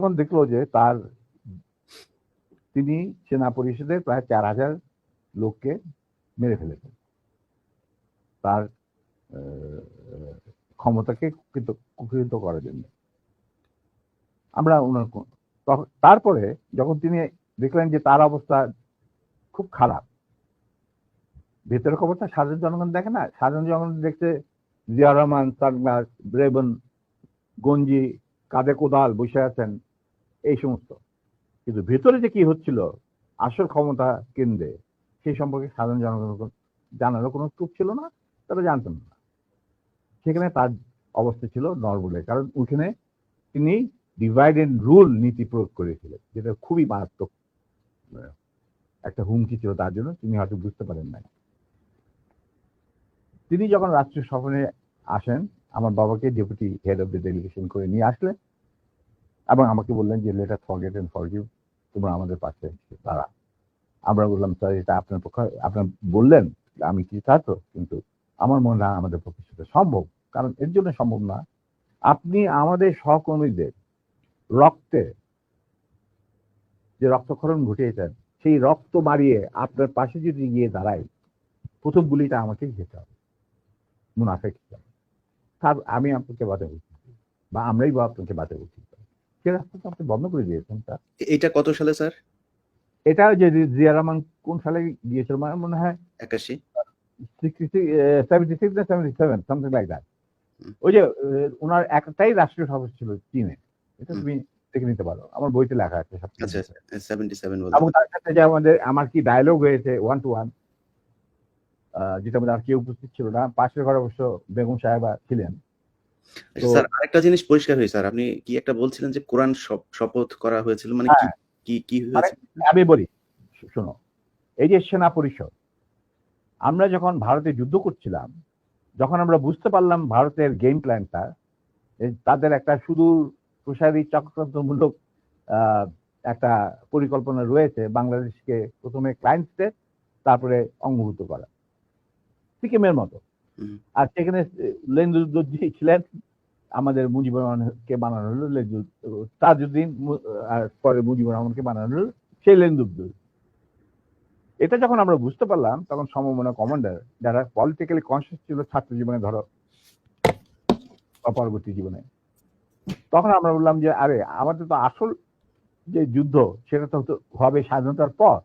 তখন দেখল যে তার তিনি সেনা পরিষদের প্রায় চার হাজার লোককে মেরে ফেলেছেন। তার ক্ষমতাকে কুক্ষিত করার জন্য। আমরা ওনার তারপরে যখন তিনি দেখলেন যে তার অবস্থা খুব খারাপ, ভেতরের খবরটা সাধারণ জনগণ দেখে না। সাধারণ জনগণ দেখছে জিয়া রহমান, সানগ্লাস ব্রেবন গঞ্জি কাঁধে কোদাল বসে আছেন। এই সমস্ত। কিন্তু ভেতরে যে কি হচ্ছিল, আসল ক্ষমতা কেন্দ্রে, সেই সম্পর্কে সাধারণ জনগণ জানারও কোনো সুখ ছিল না, তারা জানতেন না। সেখানে তার অবস্থা ছিল নরবলে, কারণ ওইখানে তিনি ডিভাইড এন্ড রুল নীতি প্রয়োগ করেছিলেন, যেটা খুবই মারাত্মক একটা হুমকি ছিল তার জন্য, তিনি হয়তো বুঝতে পারেন নাই। তিনি যখন রাষ্ট্রীয় সফরে আসেন, আমার বাবাকে deputy head of the delegation করে নিয়ে আসলেন এবং আমাকে বললেন যে লেটার ফরগেট এন্ড ফরগিভ তোমরা আমাদের পাশে তারা আমরা বললাম স্যার এটা আপনার পক্ষে, আপনার বললেন, আমি কি ছাত্র কিন্তু আমার মনে হয় আমাদের পক্ষে সেটা সম্ভব, কারণ এর জন্য সম্ভব না। আপনি আমাদের সহকর্মীদের রক্তে, যে রক্তক্ষরণ ঘটিয়েছেন, সেই রক্ত মারিয়ে আপনার পাশে যদি গিয়ে দাঁড়াই, প্রথম গুলিটা আমাকেই খেতে হবে মুনাফেক হবে। তার, আমি আপনাকে উচিত বা আমরাই বা আপনাকে বাধা সে রাস্তাটা আপনি বন্ধ করে দিয়েছেন স্যার? এটা কত সালে স্যার? এটা যে জিয়া রহমান কোন সালে গিয়েছিল? আমার মনে হয় একাশি। সেভেন্টি সিক্স না seventy seven something like that ওই যে ওনার একটাই রাষ্ট্রীয় সভা ছিল চীনে। এটা তুমি দেখে নিতে পারো। আমার বইতে লেখা আছে আচ্ছা সেভেন এবং তার সাথে যে আমাদের আমার কি ডায়লগ হয়েছে ওয়ান টু ওয়ান যেটা আমাদের আর কেউ উপস্থিত ছিল না। পাশের ঘরে অবশ্য বেগম সাহেবা ছিলেন। তো- স্যার আরেকটা জিনিস পরিষ্কার হয়েছে স্যার। আপনি কি একটা বলছিলেন যে কোরআন শপ- শপথ করা হয়েছিল? মানে কি হ্যাঁ। কি কি হয়েছে? আমি বলি শোনো। এই যে সেনা পরিষদ আমরা যখন ভারতে যুদ্ধ করছিলাম যখন আমরা বুঝতে পারলাম ভারতের গেম প্ল্যানটা তাদের একটা সুদূর প্রসারী চক্রান্তমূলক একটা পরিকল্পনা রয়েছে বাংলাদেশকে প্রথমে ক্লায়েন্ট স্টেট তারপরে অঙ্গভূত করা। সিকিমের মতো। আর সেখানে লেন্দুদ্দি ছিলেন আমাদের মুজিবুর রহমানকে বানানো হলো লেন্দু- তাজউদ্দিন আর পরে মুজিবুর রহমানকে বানানো হলো সেই লেন্দুদ্দুর এটা যখন আমরা বুঝতে পারলাম, তখন সমমনা কমান্ডার, যারা পলিটিক্যালি কনসিয়াস ছিল, ছাত্র জীবনে ধরো অপরবর্তী জীবনে, তখন আমরা বললাম যে, আরে, আমাদের তো আসল যে যুদ্ধ, সেটা তো হবে স্বাধীনতার পর।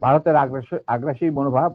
ভারতের আগ্রাসী আগ্রাসী মনোভাব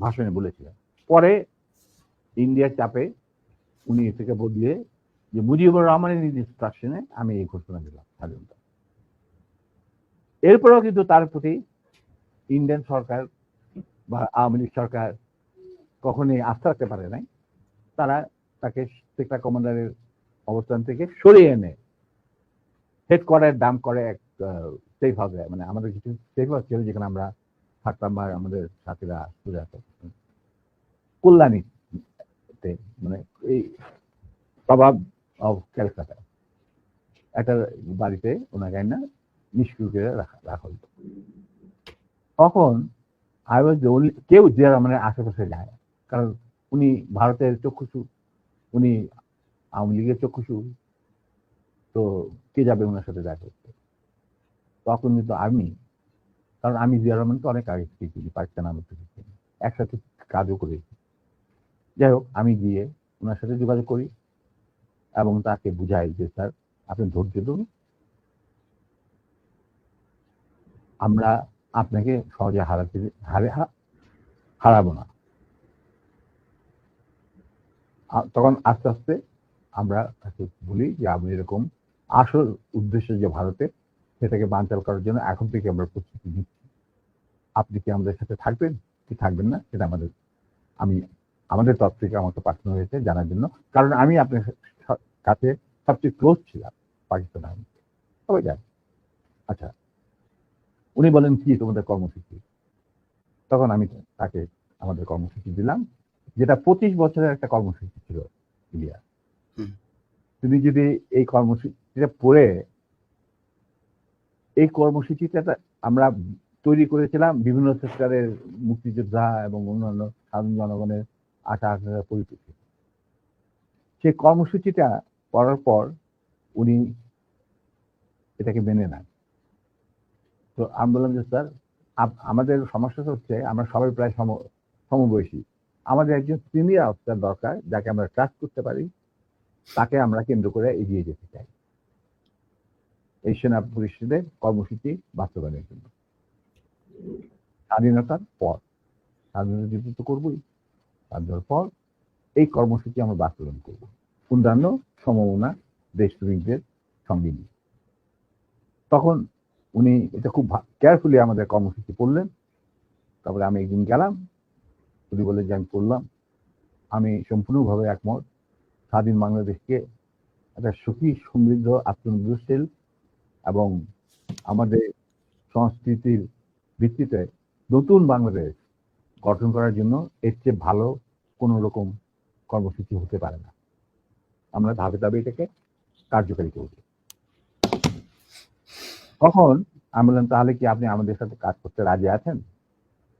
ভাষণে বলেছিলেন। পরে ইন্ডিয়ার চাপে উনি থেকে বদলিয়ে যে মুজিবুর রহমানের ইনস্ট্রাকশনে আমি এই ঘোষণা দিলাম স্বাধীনতা। এরপরেও কিন্তু তার প্রতি ইন্ডিয়ান সরকার বা আওয়ামী লীগ সরকার কখনোই আস্থা রাখতে পারে নাই। তারা তাকে সেক্টর কমান্ডারের অবস্থান থেকে সরিয়ে এনে হেড কোয়ার্টার দাম করে এক সেফ হাউসে মানে আমাদের কিছু সেফ হাউস ছিল যেখানে আমরা বা আমাদের সাথীরা চলে আসতো কল্যাণীতে মানে এই প্রভাব অফ ক্যালকাটা। একটা বাড়িতে ওনাকে না নিষ্ক্রিয় করে রাখা রাখা তখন আই ওয়াজ কেউ যে মানে আশেপাশে যায়। কারণ উনি ভারতের চক্ষুষু উনি আওয়ামী লীগের চক্ষুষু তো কে যাবে ওনার সাথে দেখা করতে? তখন কিন্তু আমি কারণ আমি জিয়া রহমানকে অনেক আগে থেকে চিনি, পাকিস্তান আমল থেকে। চিনি একসাথে কাজও করেছি। যাই হোক, আমি গিয়ে ওনার সাথে যোগাযোগ করি এবং তাকে বুঝাই যে, স্যার, আপনি ধৈর্য ধরুন। আমরা আপনাকে সহজে হারাতে, হারে হারাবো না। তখন আস্তে আস্তে আমরা তাকে বলি যে আমি এরকম আসল উদ্দেশ্য যে ভারতে সেটাকে বানচাল করার জন্য এখন থেকে আমরা প্রস্তুতি নিচ্ছি। আপনি কি আমাদের সাথে থাকবেন? কি থাকবেন না? সেটা আমাদের আমি আমাদের তরফ থেকে আমাকে পাঠানো হয়েছে জানার জন্য। কারণ আমি আপনার কাছে সবচেয়ে ক্লোজ ছিলাম পাকিস্তান আর্মি। সবাই যায় আচ্ছা উনি বলেন কি তোমাদের কর্মসূচি? তখন আমি তাকে আমাদের কর্মসূচি দিলাম যেটা পঁচিশ বছরের একটা কর্মসূচি ছিল ইলিয়া তুমি যদি এই কর্মসূচিটা পড়ে এই কর্মসূচিটা আমরা তৈরি করেছিলাম বিভিন্ন সেক্টরের মুক্তিযোদ্ধা এবং অন্যান্য সাধারণ জনগণের আশা আকাঙ্ক্ষার পরিপ্রেক্ষিতে সেই কর্মসূচিটা করার পর উনি এটাকে মেনে নেন। তো আমি বললাম যে স্যার আমাদের সমস্যাটা হচ্ছে আমরা সবাই প্রায় সম, সমবয়সী। আমাদের একজন সিনিয়র অফিসার দরকার যাকে আমরা ট্রাস্ট করতে পারি, তাকে আমরা কেন্দ্র করে এগিয়ে যেতে চাই। এই সেনা পরিষদের কর্মসূচি বাস্তবায়নের জন্য। স্বাধীনতার পর, স্বাধীনতা যুদ্ধ তো করবোই, স্বাধীনতার পর এই কর্মসূচি আমরা বাস্তবায়ন করব। অন্যান্য সমমনা দেশপ্রেমিকদের সঙ্গে নিয়ে। তখন উনি এটা খুব কেয়ারফুলি আমাদের কর্মসূচি পড়লেন। তারপরে আমি একদিন গেলাম, উনি বলে যে আমি পড়লাম। আমি সম্পূর্ণভাবে একমত। স্বাধীন বাংলাদেশকে একটা সুখী, সমৃদ্ধ, আত্মনির্ভরশীল এবং আমাদের সংস্কৃতির ভিত্তিতে নতুন বাংলাদেশ গঠন করার জন্য এর চেয়ে ভালো কোনো রকম কর্মসূচি হতে পারে না। আমরা ধাপে ধাপে এটাকে কার্যকারী করব তখন আমি বললাম, তাহলে কি আপনি আমাদের সাথে কাজ করতে রাজি আছেন?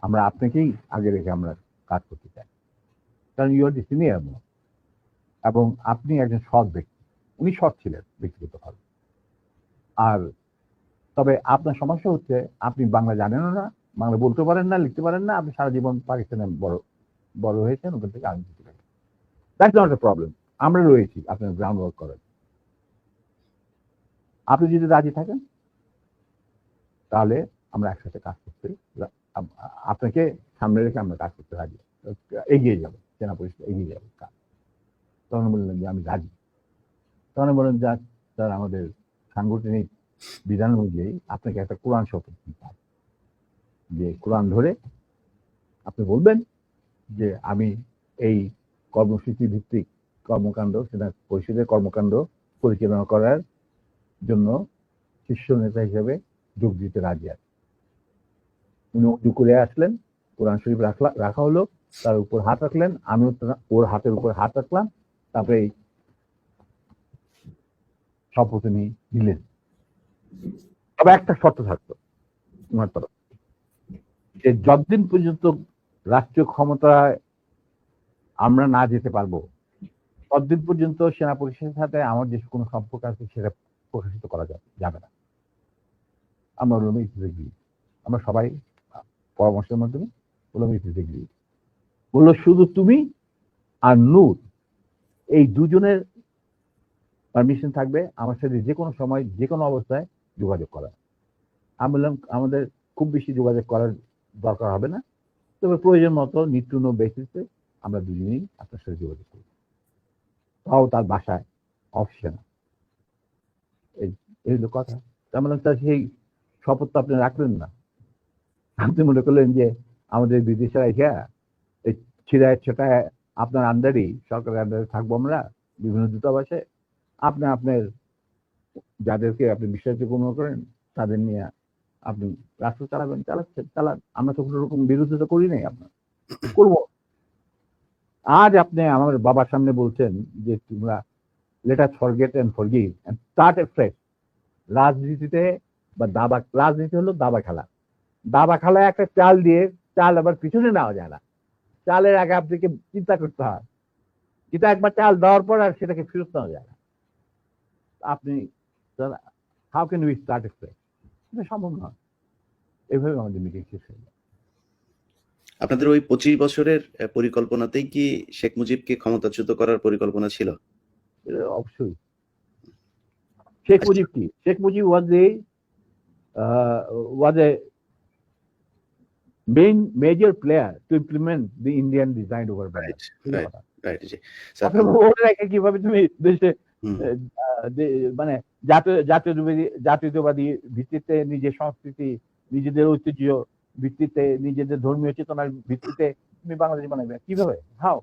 আমরা আপনাকেই আগে রেখে আমরা কাজ করতে চাই। কারণ ইউ আর দি সিনিয়র এবং আপনি একজন সৎ ব্যক্তি। উনি সৎ ছিলেন ব্যক্তিগতভাবে। আর তবে আপনার সমস্যা হচ্ছে, আপনি বাংলা জানেনও না, বাংলা বলতে পারেন না, লিখতে পারেন না, আপনি সারা জীবন পাকিস্তানে বড় বড় হয়েছেন, ওখান থেকে আমি দিতে পারি দ্যাটস নট এ প্রবলেম আমরা রয়েছি, আপনার গ্রাউন্ড ওয়ার্ক করেন আপনি যদি রাজি থাকেন, তাহলে আমরা একসাথে কাজ করতে আপনাকে সামনে রেখে আমরা কাজ করতে রাজি। এগিয়ে যাব, সেনা পরিষদ এগিয়ে যাব। কাজ তখন বললেন যে আমি রাজি। তখন বললেন যে স্যার আমাদের সাংগঠনিক বিধান অনুযায়ী আপনাকে একটা কোরআন শপথ দিতে হবে। যে কোরআন ধরে আপনি বলবেন যে আমি এই কর্মসূচি ভিত্তিক কর্মকাণ্ড, সেটা পরিষদের কর্মকাণ্ড পরিচালনা করার জন্য শীর্ষ নেতা হিসেবে যোগ দিতে রাজি আছে। উনি উঁচু করে আসলেন, কোরআন শরীফ রাখলা, রাখা হলো, তার উপর হাত রাখলেন তার- ওর হাতের উপর হাত রাখলাম, তারপরে এই শপথ উনি নিলেন। তবে একটা শর্ত থাকতো ওনার তরফ যে যতদিন পর্যন্ত রাষ্ট্রীয় ক্ষমতায় আমরা না যেতে পারব, ততদিন পর্যন্ত সেনা পরিষদের সাথে আমার যে কোনো সম্পর্ক আছে সেটা প্রকাশিত করা যাবে না। আমরা ইট ইজ আমরা সবাই পরামর্শের মাধ্যমে ইট ইজ এগ্রি বলল, শুধু তুমি আর নূর, এই দুজনের পারমিশন থাকবে, আমার সাথে যে কোনো সময় যে কোনো অবস্থায় যোগাযোগ করা। আমি বললাম, আমাদের খুব বেশি যোগাযোগ করার দরকার হবে না। তবে প্রয়োজন মতো নিত্য বেসিসে আমরা দুজনেই আপনার সাথে যোগাযোগ করব। তাও তার বাসায়, অফিসে না। এই কথা। তার মানে তার সেই শপথ তো আপনি রাখলেন না। আপনি মনে করলেন যে আমাদের বিদেশেরা এসে এই ছিড়ায় ছোটায় আপনার আন্ডারই সরকারের আন্ডারে থাকব আমরা, বিভিন্ন দূতাবাসে আপনি আপনার যাদেরকে আপনি বিশ্বাসযোগ্য মনে করেন, তাদের নিয়ে আপনি রাষ্ট্র চালাবেন, চালাচ্ছেন, চালান। আমরা তো কোনো রকম বিরোধিতা করি নাই আপনার। করব। আজ আপনি আমার বাবার সামনে বলছেন যে তোমরা let us forget and forgive and start a fresh রাজনীতিতে বা দাবা, রাজনীতি হলো দাবা খেলা। দাবা খেলায় একটা চাল দিয়ে চাল আবার পিছনে নেওয়া যায় না। চালের আগে আপনাকে চিন্তা করতে হয়। কিন্তু একবার চাল দেওয়ার পর আর সেটাকে ফেরত নেওয়া যায় না। আপনি how can we start a fresh এটা সম্ভব নয়। এইভাবে আমাদের মিটিং শেষ হয়ে যায় আপনাদের ওই পঁচিশ বছরের পরিকল্পনাতেই কি শেখ মুজিবকে ক্ষমতাচ্যুত করার পরিকল্পনা ছিল? অবশ্যই। শেখ মুজিব কি? Sheikh Mujib was a was a main major player to implement the Indian design over right right right G. Sir. ওর রেখে কীভাবে তুমি দেশে মানে জাতীয় জাতীয়তাবাদী ভিত্তিতে নিজের সংস্কৃতি নিজেদের ঐতিহ্য ভিত্তিতে নিজেদের ধর্মীয় চেতনার ভিত্তিতে তুমি বাংলাদেশ বানাবে কীভাবে? How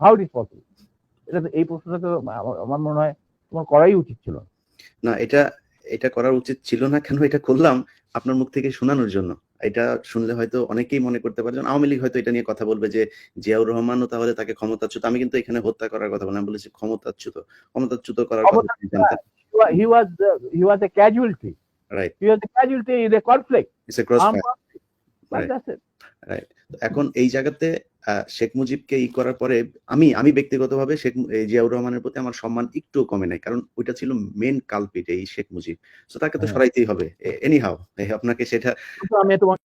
how it is possible এটা তো এই প্রশ্নটা তো আমার- আমার মনে হয় তোমার করাই উচিত ছিল। না এটা এটা করার উচিত ছিল না কেন এটা করলাম আপনার মুখ থেকে শোনানোর জন্য। এটা শুনলে হয়তো অনেকেই মনে করতে পারছেন আওয়ামী লীগ হয়তো এটা নিয়ে কথা বলবে যে জিয়াউর রহমানও তাহলে তাকে ক্ষমতাচ্যুত। আমি কিন্তু এখানে হত্যা করার কথা বললাম বলেছি ক্ষমতাচ্যুত। ক্ষমতাচ্যুত করার কথা he was he was a a right he was a casualty in a conflict it's a crossfire it. এখন এই জায়গাতে শেখ মুজিবকে ই করার পরে আমি আমি ব্যক্তিগতভাবে শেখ এই জিয়াউর রহমানের প্রতি আমার সম্মান একটু কমে নাই। কারণ ওইটা ছিল মেন কালপিট এই শেখ মুজিব। তো তাকে তো হ্যাঁ। সরাইতেই হবে। এনি হাও আপনাকে সেটা আমি তোমার